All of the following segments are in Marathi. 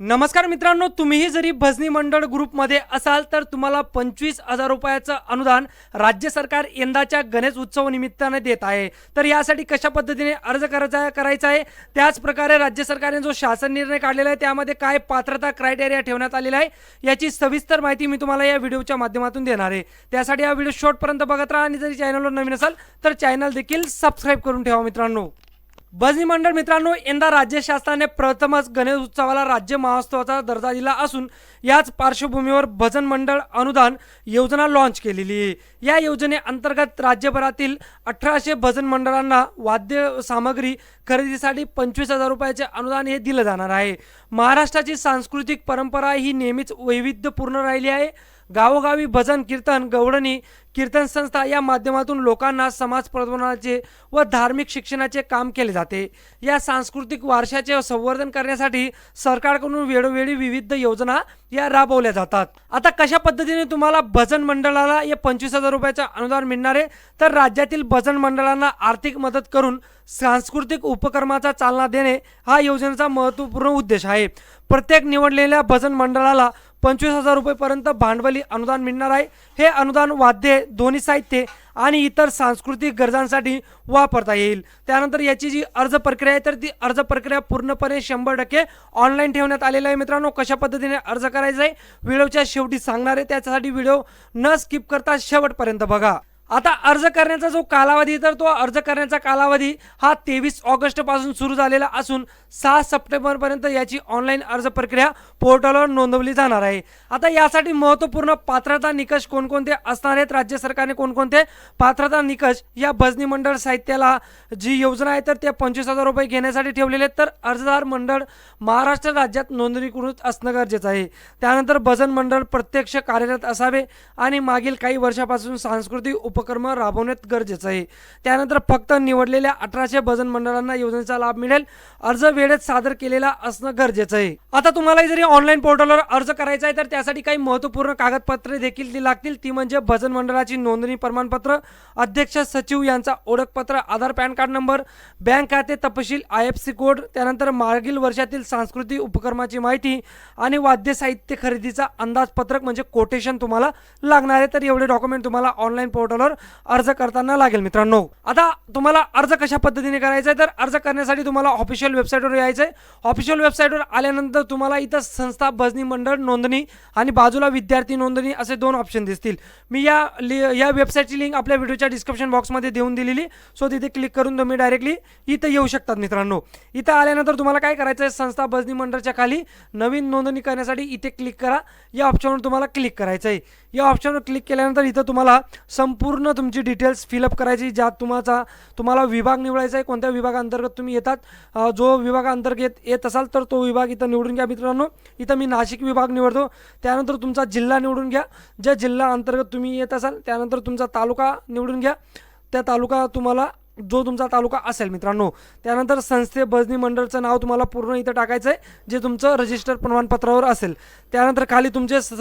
नमस्कार मित्रांनो तुम्हीही जरी भजनी मंडळ ग्रुपमध्ये असाल तर तुम्हाला पंचवीस हजार रुपयाचं अनुदान राज्य सरकार यंदाच्या गणेश उत्सव निमित्ताने देत आहे. तर यासाठी कशा पद्धतीने अर्ज करायचा करायचा आहे? त्याचप्रकारे राज्य सरकारने जो शासन निर्णय काढलेला आहे त्यामध्ये काय पात्रता क्रायटेरिया ठेवण्यात आलेला आहे याची सविस्तर माहिती मी तुम्हाला या व्हिडिओच्या माध्यमातून देणार आहे. त्यासाठी हा व्हिडिओ शॉर्टपर्यंत बघत राहा आणि जरी चॅनलवर नवीन असाल तर चॅनल देखील सबस्क्राईब करून ठेवा मित्रांनो. भजनी मंडळ मित्रांनो यंदा राज्य शासनाने प्रथमच गणेश उत्सवाला राज्य महोत्सवाचा दर्जा दिला असून याच पार्श्वभूमीवर भजन मंडळ अनुदान योजना लॉन्च केलेली आहे. या योजनेअंतर्गत राज्यभरातील अठराशे भजन मंडळांना वाद्य सामग्री खरेदीसाठी पंचवीस हजार रुपयाचे अनुदान हे दिलं जाणार आहे. महाराष्ट्राची सांस्कृतिक परंपरा ही नेहमीच वैविध्यपूर्ण राहिली आहे. गावोगावी भजन कीर्तन गवळणी कीर्तन संस्था या माध्यमातून लोकांना समाज प्रबोधनाचे व धार्मिक शिक्षणाचे काम केले जाते. या सांस्कृतिक वारशाचे संवर्धन करण्यासाठी सरकारकडून वेळोवेळी विविध योजना या राबवल्या जातात. आता कशा पद्धतीने तुम्हाला भजन मंडळाला या पंचवीस हजार रुपयाचं अनुदान मिळणार आहे? तर राज्यातील भजन मंडळांना आर्थिक मदत करून सांस्कृतिक उपक्रमाचा चालना देणे हा योजनेचा महत्त्वपूर्ण उद्देश आहे. प्रत्येक निवडलेल्या भजन मंडळाला पंचवीस हजार रुपयेपर्यंत भांडवली अनुदान मिळणार आहे. हे अनुदान वाद्य ध्वनी साहित्य आणि इतर सांस्कृतिक गरजांसाठी वापरता येईल. त्यानंतर याची जी अर्ज प्रक्रिया आहे तर ती अर्ज प्रक्रिया पूर्णपणे शंभर टक्के ऑनलाईन ठेवण्यात आलेलं आहे. मित्रांनो कशा पद्धतीने अर्ज करायचा आहे व्हिडिओच्या शेवटी सांगणार आहे. त्याच्यासाठी व्हिडिओ न स्किप करता शेवटपर्यंत बघा. आता अर्ज करण्याचा जो कालावधी तर तो अर्ज करण्याचा कालावधी हा तेवीस ऑगस्टपासून सुरू झालेला असून सहा सप्टेंबरपर्यंत याची ऑनलाईन अर्ज प्रक्रिया पोर्टलवर नोंदवली जाणार आहे. आता यासाठी महत्त्वपूर्ण पात्रता निकष कोणकोणते असणार आहेत? राज्य सरकारने कोणकोणते पात्रता निकष या भजनी मंडळ साहित्याला जी योजना आहे तर ते पंचवीस हजार रुपये घेण्यासाठी ठेवलेले आहेत. तर अर्जदार मंडळ महाराष्ट्र राज्यात नोंदणीकृत असणं गरजेचं आहे. त्यानंतर भजन मंडळ प्रत्यक्ष कार्यरत असावे आणि मागील काही वर्षापासून सांस्कृतिक उपक्रम राबवण्यात गरजेचं आहे. त्यानंतर फक्त निवडलेल्या अठराशे भजन मंडळांना योजनेचा लाभ मिळेल. अर्ज वेळेत सादर केलेला असणं गरजेचं आहे. आता तुम्हाला जरी ऑनलाईन पोर्टलवर अर्ज करायचा आहे तर त्यासाठी काही महत्त्वपूर्ण कागदपत्रे देखील ती लागतील. ती म्हणजे भजन मंडळाची नोंदणी प्रमाणपत्र अध्यक्ष सचिव यांचा ओळखपत्र Aadhaar PAN card number bank खाते तपशील आय एफ सी कोड त्यानंतर मागील वर्षातील सांस्कृतिक उपक्रमाची माहिती आणि वाद्य साहित्य खरेदीचा अंदाजपत्रक म्हणजे कोटेशन तुम्हाला लागणार आहे. तर एवढे डॉक्युमेंट तुम्हाला ऑनलाईन पोर्टलवर अर्ज करताना लागेल मित्रांनो. आता तुम्हाला अर्ज कशा पद्धतीने करायचा आहे तर अर्ज करण्यासाठी तुम्हाला ऑफिशियल वेबसाईटवर यायचं आहे ऑफिशियल वेबसाईटवर आल्यानंतर तुम्हाला इथं संस्था भजनी मंडळ नोंदणी आणि बाजूला विद्यार्थी नोंदणी असे दोन ऑप्शन दिसतील. मी या लि या वेबसाईटची लिंक आपल्या व्हिडिओच्या डिस्क्रिप्शन बॉक्समध्ये देऊन दिलेली सो तिथे क्लिक करून तुम्ही डायरेक्टली इथं येऊ शकतात मित्रांनो. इथं आल्यानंतर तुम्हाला काय करायचं आहे संस्था भजनी मंडळच्या खाली नवीन नोंदणी करण्यासाठी इथे क्लिक करा. या ऑप्शनवर तुम्हाला क्लिक करायचं आहे या ऑप्शनवर क्लिक केल्यानंतर इथं तुम्हाला संपूर्ण पूर्ण तुमची डिटेल्स फिलअप करायची ज्यात तुम्हाला तुम्हाला विभाग निवडायचा आहे कोणत्या विभागाअंतर्गत तुम्ही येतात जो विभागाअंतर्गत येत असाल तर तो विभाग इथं निवडून घ्या मित्रांनो. इथं मी नाशिक विभाग निवडतो. त्यानंतर तुमचा जिल्हा निवडून घ्या. ज्या जिल्हा अंतर्गत तुम्ही येत असाल त्यानंतर तुमचा तालुका निवडून घ्या. त्या तालुका तुम्हाला जो तुमचा तालुका असेल मित्रांनो त्यानंतर संस्थे बजनी मंडळचं नाव तुम्हाला पूर्ण इथं टाकायचं आहे जे तुमचं रजिस्टर प्रमाणपत्रावर असेल. त्यानंतर खाली तुमचे स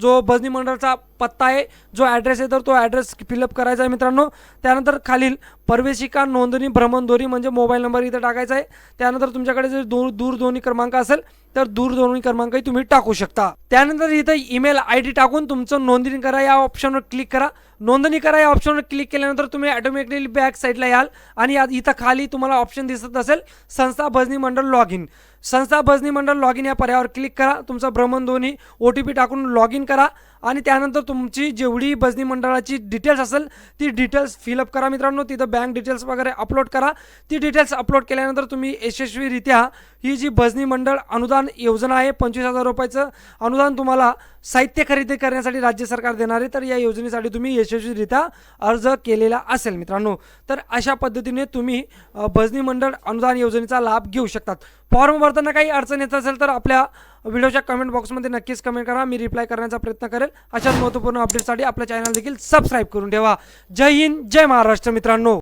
जो बजनी मंडळचा पत्ता आहे. जो ॲड्रेस आहे तर तो ॲड्रेस फिलअप करायचा आहे मित्रांनो. त्यानंतर खालील प्रवेशिका नोंदणी भ्रमणध्वनी म्हणजे मोबाईल नंबर इथं टाकायचा आहे. त्यानंतर तुमच्याकडे जर दूर दूरध्वनी क्रमांक असेल तर दूरध्वनी क्रमांकही तुम्ही टाकू शकता. त्यानंतर इथं ईमेल आय डी टाकून तुमचं नोंदणी करा. या ऑप्शनवर क्लिक करा. नोंदणी करा. या ऑप्शनवर क्लिक केल्यानंतर तुम्ही ऑटोमॅटिकली बॅक साईडला याल आणि इथं खाली तुम्हाला ऑप्शन दिसत असेल संस्था भजनी मंडळ लॉग इन संस्था भजनी मंडळ लॉग इन या पर्यायावर क्लिक करा. तुमचा भ्रमणध्वनी ओ टी पी टाकून लॉग इन करा. आणि त्यानंतर तुमची जेवढी भजनी मंडळाची डिटेल्स असेल ती डिटेल्स फिलअप करा मित्रांनो. तिथं बँक डिटेल्स वगैरे अपलोड करा. ती डिटेल्स अपलोड केल्यानंतर तुम्ही यशस्वीरित्या ही जी भजनी मंडळ अनुदान योजना आहे पंचवीस हजार रुपयाचं अनुदान तुम्हाला साहित्य खरेदी करण्यासाठी राज्य सरकार देणार आहे तर या योजनेसाठी तुम्ही यशस्वीरित्या अर्ज केलेला असेल मित्रांनो. तर अशा पद्धतीने तुम्ही भजनी मंडळ अनुदान योजनेचा लाभ घेऊ शकतात. फॉर्म भरताना काही अडचण येत असेल तर आपल्या व्हिडिओच्या कमेंट बॉक्समध्ये नक्कीच कमेंट करा. मी रिप्लाय करण्याचा प्रयत्न करेल. अशाच महत्त्वपूर्ण अपडेटसाठी आपल्या चॅनल देखील सबस्क्राईब करून ठेवा. जय हिंद जय महाराष्ट्र मित्रांनो.